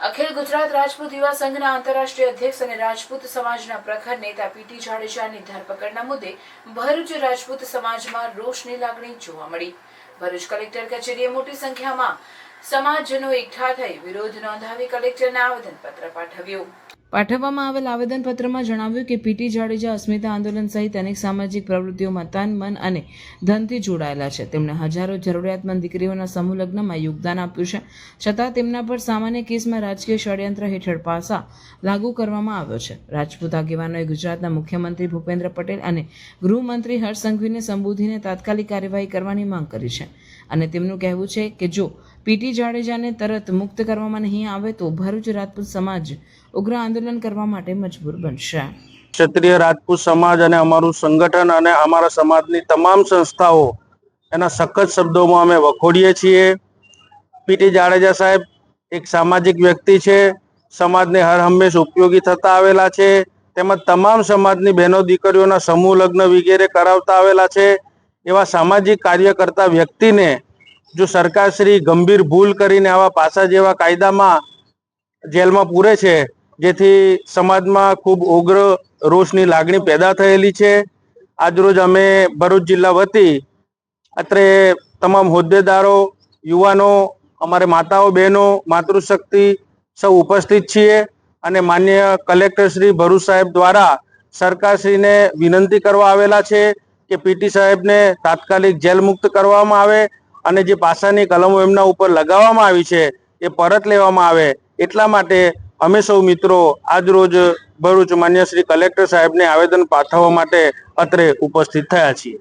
અખિલ ગુજરાત રાજપૂત યુવા સંઘના આંતરરાષ્ટ્રીય અધ્યક્ષ અને રાજપૂત સમાજના પ્રખર નેતા પીટી જાડેજાની ધરપકડના મુદ્દે ભરૂચ રાજપૂત સમાજમાં રોષની લાગણી જોવા મળી. ભરૂચ કલેક્ટર કચેરીએ મોટી સંખ્યામાં સમાજજનો એકઠા થઈ વિરોધ નોંધાવી કલેક્ટરને આવેદનપત્ર પાઠવ્યું. પાઠવવામાં આવેલ આવેદનપત્રમાં જણાવ્યું કે પીટી જાડેજા, અસ્મિતા આંદોલન સહિત અનેક સામાજિક પ્રવૃત્તિઓમાં તન, મન અને ધનથી જોડાયેલા છે. તેમણે હજારો જરૂરિયાતમંદ દીકરીઓના સમૂહ લગ્નમાં યોગદાન આપ્યું છે. છતાં તેમના પર સામાન્ય કેસમાં રાજકીય ષડયંત્ર હેઠળ પાસા લાગુ કરવામાં આવ્યો છે. રાજપૂત આગેવાનોએ ગુજરાતના મુખ્યમંત્રી ભૂપેન્દ્ર પટેલ અને ગૃહમંત્રી હર્ષ સંઘવીને સંબોધીને તાત્કાલિક કાર્યવાહી કરવાની માંગ કરી છે. અને તેમનું કહેવું છે કે જો પીટી જાડેજાને તરત મુક્ત કરવામાં નહીં આવે તો ભરૂચ રાજપૂત સમાજ ઉગ્ર આંદોલન કરવા માટે મજબૂર બનશે. ક્ષત્રિય રાજપૂત સમાજ અને અમારું સંગઠન અને અમારા સમાજની તમામ સંસ્થાઓ એના સખત શબ્દોમાં અમે વખોડીએ છીએ. પીટી જાડેજા સાહેબ એક સામાજિક વ્યક્તિ છે. સમાજને હર હંમેશ ઉપયોગી થતા આવેલા છે. તેમજ તમામ સમાજની બહેનો દીકરીઓના સમૂહ લગ્ન વગેરે કરાવતા આવેલા છે. એવા સામાજિક કાર્ય કરતા વ્યક્તિને જો સરકારશ્રી ગંભીર ભૂલ કરીને આવા પાસા જેવા કાયદામાં જેલમાં પૂરે છે જેથી સમાજમાં ખૂબ ઉગ્ર રોષની લાગણી પેદા થયેલી છે. આજરોજ અમે ભરૂચ જિલ્લા વતી અત્રે તમામ હોદ્દેદારો, યુવાનો, અમારે માતાઓ, બહેનો, માતૃશક્તિ સૌ ઉપસ્થિત છીએ અને માન્ય કલેક્ટર શ્રી ભરૂચ સાહેબ દ્વારા સરકારશ્રીને વિનંતી કરવા આવેલા છે કે પીટી સાહેબને તાત્કાલિક જેલ મુક્ત કરવામાં આવે અને જે પાસાની કલમો એમના ઉપર લગાવવામાં આવી છે એ પરત લેવામાં આવે એટલા માટે અમે સૌ મિત્રો આજરોજ ભરૂચ માન્ય શ્રી કલેક્ટર સાહેબને આવેદન પાઠવવા માટે અત્રે ઉપસ્થિત થયા છીએ.